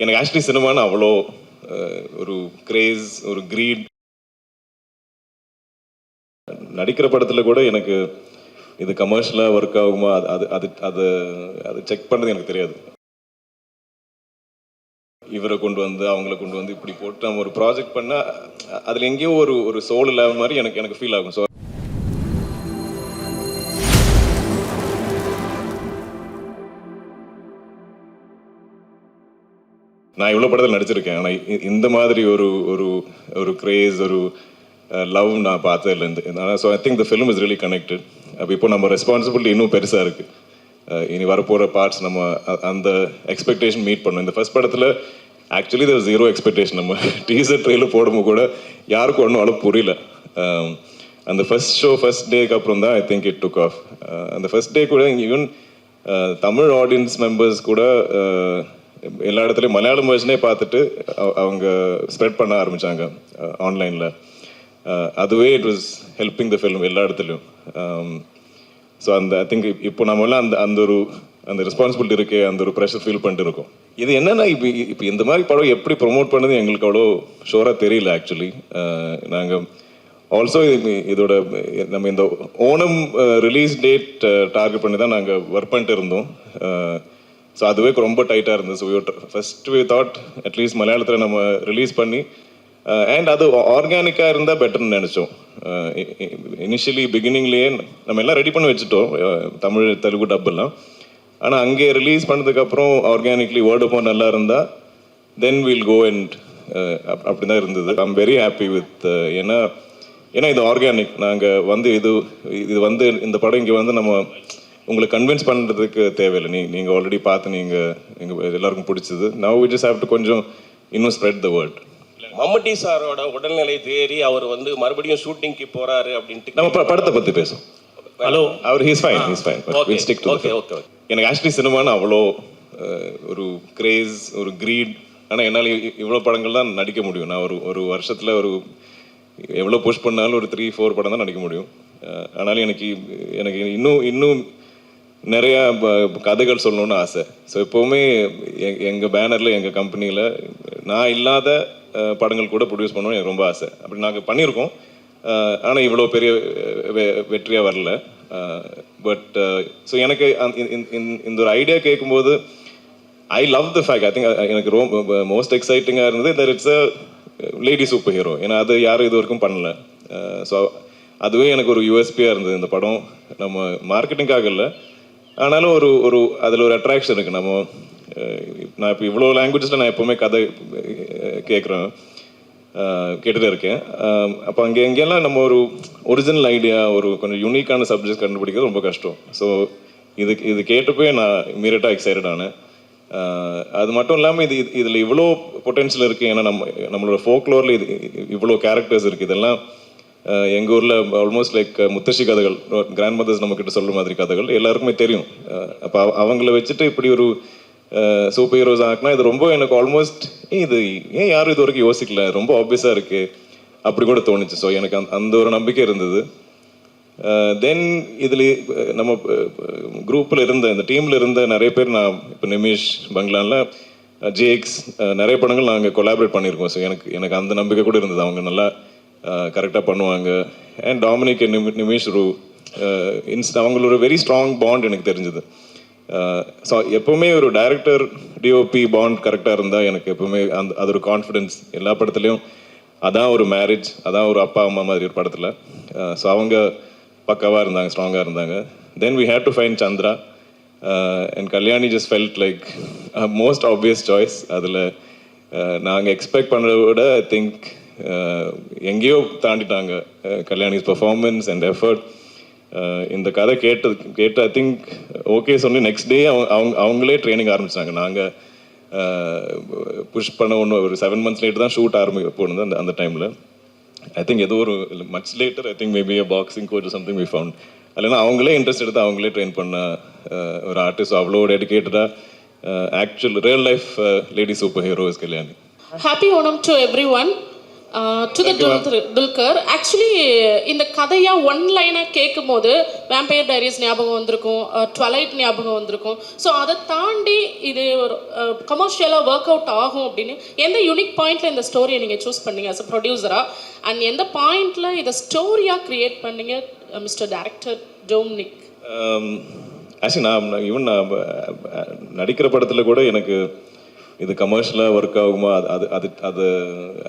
எனக்கு ஆக்சுவலி சினிமான்னு அவ்வளோ ஒரு கிரேஸ் ஒரு க்ரீட் நடிக்கிற படத்தில் கூட எனக்கு இது கமர்ஷியலாக ஒர்க் ஆகுமா அது அது அது அது அது செக் பண்ணது எனக்கு தெரியாது. இவரை கொண்டு வந்து அவங்கள கொண்டு வந்து இப்படி போட்டு நம்ம ஒரு ப்ராஜெக்ட் பண்ணால் அதில் எங்கேயோ ஒரு ஒரு சோல் இல்லாத மாதிரி எனக்கு எனக்கு ஃபீல் ஆகும். ஸோ நான் இவ்வளோ படத்தில் நடிச்சிருக்கேன். ஆனால் இந்த மாதிரி ஒரு ஒரு ஒரு கிரேஸ் ஒரு லவ் நான் பார்த்ததுலேருந்து so I think the film is really connected அப்போ இப்போ நம்ம ரெஸ்பான்சிபிலிட்டி இன்னும் பெருசாக இருக்குது இனி வரப்போகிற பார்ட்ஸ் நம்ம அ- அந்த எக்ஸ்பெக்டேஷன் மீட் பண்ணணும் இந்த ஃபர்ஸ்ட் படத்தில் ஆக்சுவலி த ஜீரோ எக்ஸ்பெக்டேஷன் நம்ம டீசர் ட்ரெயிலர் போடும்போது கூட யாருக்கும் ஒன்றும் அளவு புரியல. அந்த ஃபஸ்ட் ஷோ ஃபர்ஸ்ட் டேக்கு அப்புறம் தான் I think it took off அந்த ஃபர்ஸ்ட் டே கூட ஈவன் தமிழ் ஆடியன்ஸ் மெம்பர்ஸ் கூட எல்லா இடத்துலையும் மலையாளம் வேர்ஷனே பார்த்துட்டு அவங்க ஸ்ப்ரெட் பண்ண ஆரம்பித்தாங்க ஆன்லைனில் அதுவே it was helping the film எல்லா இடத்துலையும். ஸோ um, அந்த ஐ திங்க் இப்போ நம்மளாம் அந்த அந்த ஒரு அந்த ரெஸ்பான்சிபிலிட்டி இருக்கே அந்த ஒரு ப்ரெஷர் ஃபீல் பண்ணிட்டு இருக்கோம். இது என்னென்னா இப்போ இப்போ இந்த மாதிரி படம் எப்படி ப்ரொமோட் பண்ணது எங்களுக்கு அவ்வளோ ஷோராக தெரியல ஆக்சுவலி நாங்கள் ஆல்சோ இதோட நம்ம இந்த ஓணம் ரிலீஸ் டேட் டார்கெட் பண்ணி தான் நாங்கள் ஒர்க் பண்ணிட்டு இருந்தோம். ஸோ அதுவே ரொம்ப டைட்டாக இருந்தது. So first we thought at least மலையாளத்தில் நம்ம ரிலீஸ் பண்ணி uh, அண்ட் அது ஆர்கானிக்காக இருந்தால் பெட்டர்னு நினச்சோம். இனிஷியலி பிகினிங்லேயே நம்ம எல்லாம் ரெடி பண்ணி வச்சுட்டோம். Uh, தமிழ் தெலுங்கு டப்பெல்லாம் ஆனால் அங்கே ரிலீஸ் பண்ணதுக்கப்புறம் ஆர்கானிக்லி வேர்டு ஃபோன் நல்லா இருந்தால் then will go uh, and அப்படி தான் இருந்தது. ஐம் வெரி ஹாப்பி வித் ஏன்னா ஏன்னா இது ஆர்கானிக் நாங்கள் வந்து இது இது வந்து இந்த படம் இங்கே வந்து நம்ம உங்களை கன்வின்ஸ் பண்ணுறதுக்கு தேவையில்லை. நீ நீங்கள் ஆல்ரெடி பார்த்து நீங்கள் எங்கள் எல்லாருக்கும் பிடிச்சது. Now we just have to கொஞ்சம் இன்னும் ஸ்ப்ரெட் த வேர்ல்ட் மம்முட்டி சாரோட உடல்நிலை தேறி அவர் வந்து மறுபடியும் ஷூட்டிங்க்கு போறாரு அப்படின்ட்டு நம்ம படத்தை பற்றி பேசும் hello our he's fine he's fine okay stick to okay okay எனக்கு ஆக்சுவலி சினிமான்னு அவ்வளோ ஒரு கிரேஸ் ஒரு க்ரீட் ஆனால் என்னால் இவ்வளோ படங்கள் தான் நடிக்க முடியும். நான் ஒரு ஒரு வருஷத்தில் ஒரு எவ்வளோ புஷ் பண்ணாலும் ஒரு த்ரீ ஃபோர் படம் தான் நடிக்க முடியும். ஆனாலும் எனக்கு எனக்கு இன்னும் இன்னும் நிறையா ப- கதைகள் சொல்லணும்னு ஆசை. ஸோ எப்போவுமே எ- பேனரில் எங்கள் கம்பெனியில் நான் இல்லாத படங்கள் கூட ப்ரொடியூஸ் பண்ணணும்னு எனக்கு ரொம்ப ஆசை. அப்படி நாங்கள் பண்ணியிருக்கோம். ஆனால் இவ்வளோ பெரிய வெ- வரல. பட் ஸோ எனக்கு இந்த- இந்த- இந்த ஒரு ஐடியா கேட்கும்போது I love the fact I think எனக்கு ரொம்ப மோஸ்ட் எக்ஸைட்டிங்காக இருந்தது that it's a lady superhero ஏன்னா அது யாரும் இது வரைக்கும் பண்ணல. ஸோ அதுவே எனக்கு ஒரு யூஎஸ்பியாக இருந்தது இந்த படம். நம்ம மார்க்கெட்டிங்காக இல்லை. ஆனாலும் ஒரு ஒரு அதில் ஒரு அட்ராக்ஷன் இருக்குது நம்ம நான் இப்போ இவ்வளோ லாங்குவேஜஸில் நான் எப்போவுமே கதை கேட்குறேன். கேட்டுட்டு இருக்கேன். அப்போ அங்கே எங்கெல்லாம் நம்ம ஒரு ஒரிஜினல் ஐடியா ஒரு கொஞ்சம் யூனிக்கான சப்ஜெக்ட் கண்டுபிடிக்கிறது ரொம்ப கஷ்டம். ஸோ இது இது கேட்டப்பே நான் இமீடியட்டாக எக்ஸைட்டட் ஆனேன். அது மட்டும் இல்லாமல் இது இது- இதில் இவ்வளோ பொட்டென்ஷியல் இருக்குது ஏன்னா நம்ம நம்மளோட ஃபோக்லோரில் இது இவ்வளோ கேரக்டர்ஸ் இருக்குது இதெல்லாம் எங்கள் ஊரில் ஆல்மோஸ்ட் லைக் முத்தശ്ശി கதைகள் கிராண்ட் மதர்ஸ் நம்மக்கிட்ட சொல்கிற மாதிரி கதைகள் எல்லாருக்குமே தெரியும். அப்போ அவங்கள வச்சுட்டு இப்படி ஒரு சூப்பர் ஹீரோஸ் ஆக்கினா இது ரொம்ப எனக்கு ஆல்மோஸ்ட் இது ஏன் யாரும் இது வரைக்கும் யோசிக்கல? ரொம்ப ஆப்வியஸாக இருக்குது அப்படி கூட தோணுச்சு. ஸோ எனக்கு அந்த- அந்த ஒரு நம்பிக்கை இருந்தது. தென் இதில் நம்ம குரூப்பில் இருந்த இந்த டீமில் இருந்த நிறைய பேர் நான் இப்போ நிமிஷ் பங்களான்ல ஜேக்ஸ் நிறைய படங்கள் நாங்கள் கொலாபரேட் பண்ணியிருக்கோம். ஸோ எனக்கு எனக்கு அந்த நம்பிக்கை கூட இருந்தது. அவங்க நல்லா கரெக்டாக பண்ணுவாங்க. அண்ட் டாமினிக் நிமி- நிமிஷ் ரூ இன்ஸ்ட் அவங்களோட வெரி ஸ்ட்ராங் பாண்ட் எனக்கு தெரிஞ்சது. ஸோ எப்போவுமே ஒரு டைரக்டர் டிஓபி பாண்ட் கரெக்டாக இருந்தால் எனக்கு எப்போவுமே அந்த அது ஒரு கான்ஃபிடென்ஸ் எல்லா படத்துலையும். அதான் ஒரு மேரேஜ் அதான் ஒரு அப்பா அம்மா மாதிரி ஒரு படத்தில். ஸோ அவங்க பக்காவாக இருந்தாங்க ஸ்ட்ராங்காக இருந்தாங்க. Then we had to find Chandra and Kalyani just felt like most obvious choice அதில் நாங்கள் எக்ஸ்பெக்ட் பண்ணுறத விட ஐ திங்க் எங்கேயோ தாண்டிட்டாங்க. கல்யாணிஸ் பர்ஃபார்மன்ஸ் அண்ட் எஃபர்ட் இந்த கதை கேட்டு கேட்டு ஐ திங்க் ஓகே சொல்லி நெக்ஸ்ட் டே அவங்க அவங்க அவங்களே ட்ரைனிங் ஆரம்பிச்சாங்க. நாங்கள் புஷ் பண்ண ஒன்று ஒரு செவன் மந்த்ஸ் லேட்டு தான் ஷூட் ஆரம்பிக்க போனது அந்த அந்த டைமில் ஐ திங்க் ஏதோ ஒரு much later I think maybe boxing coach something we found இல்லைன்னா அவங்களே இன்ட்ரெஸ்ட் எடுத்து அவங்களே ட்ரெயின் பண்ண ஒரு ஆர்டிஸ்ட் அவ்வளோ டெடிக்கேட்டடாக actual real life lady superhero is Kalyani. Happy to everyone to the Dulquer actually இந்த கதையா ஒன் லைனாக கேட்கும் போது வேம்பயர் டைரிஸ் ஞாபகம் வந்திருக்கும் ட்வலைட் ஞாபகம் வந்திருக்கும். ஸோ அதை தாண்டி இது ஒரு கமர்ஷியலாக ஒர்க் அவுட் ஆகும் அப்படின்னு எந்த யூனிக் பாயிண்ட்ல இந்த ஸ்டோரியை நீங்கள் சூஸ் பண்ணீங்க அஸ் அ ப்ரொடியூசராக அண்ட் எந்த பாயிண்ட்ல இதை ஸ்டோரியாக கிரியேட் பண்ணீங்க மிஸ்டர் டேரக்டர் டோம்னிக் ஆக்சுவலி நான் ஈவன் நான் நடிக்கிற படத்தில் கூட எனக்கு இது கமர்ஷியலாக ஒர்க் ஆகுமா? அது அது அது அது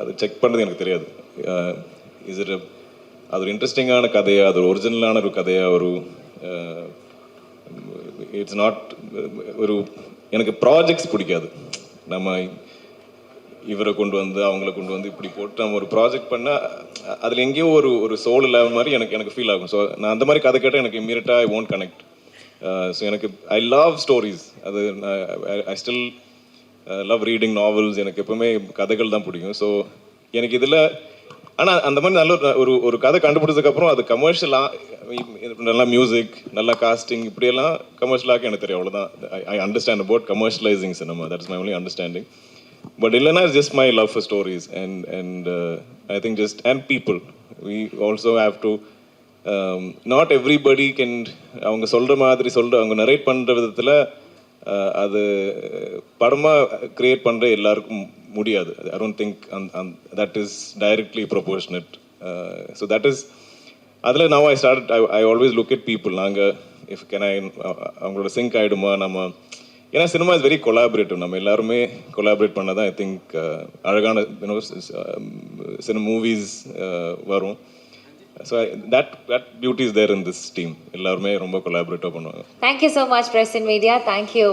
அது செக் பண்ணது எனக்கு தெரியாது. Uh, இஸ் இட் அது ஒரு இன்ட்ரெஸ்டிங்கான கதையாக அது ஒரு ஒரிஜினலான ஒரு கதையாக ஒரு uh, இட்ஸ் நாட் ஒரு எனக்கு ப்ராஜெக்ட்ஸ் பிடிக்காது. நம்ம இவரை கொண்டு வந்து அவங்கள கொண்டு வந்து இப்படி போட்டு நம்ம ஒரு ப்ராஜெக்ட் பண்ணால் அதில் எங்கேயோ ஒரு ஒரு சோல் இல்லாத மாதிரி எனக்கு எனக்கு ஃபீல் ஆகும். ஸோ நான் அந்த மாதிரி கதை கேட்டால் எனக்கு இம்மீடியட்டாக ஐ ஓன்ட் கனெக்ட் ஸோ எனக்கு ஐ லவ் ஸ்டோரிஸ் அது I still love reading novels எனக்கு எப்பவுமே கதைகள் தான் பிடிக்கும். ஸோ எனக்கு இதில் ஆனால் அந்த மாதிரி நல்ல ஒரு- ஒரு ஒரு கதை கண்டுபிடிச்சதுக்கப்புறம் அது கமர்ஷியலாக நல்லா மியூசிக் நல்லா காஸ்டிங் இப்படியெல்லாம் கமர்ஷியலாக எனக்கு தெரியும். அவ்வளோதான் I understand about commercialising cinema that's my only understanding but இல்லைன்னா just my love stories and and I think just and people we also have to not everybody can அவங்க சொல்கிற மாதிரி சொல்கிற அவங்க நரேட் பண்ணுற விதத்தில் அது படமாக கிரியேட் பண்ணுற எல்லாருக்கும் முடியாது. ஐ don't think and and that is directly proportional so that is அதில் now I start I I always look it people நாங்கள் இஃப் கேன் ஐ அவங்களோட சிங்க் ஆகிடுமா நம்ம ஏன்னா சினிமா இஸ் வெரி கொலாபரேட்டிவ் நம்ம எல்லாருமே கொலாபரேட் பண்ண தான் ஐ திங்க் அழகான யூனோ சினிமா மூவிஸ் வரும். So that that beauty is there in this team எல்லாருமே ரொம்ப கொலாபரேட்டிவ் பண்ணுவாங்க. Thank you so much Prasan media thank you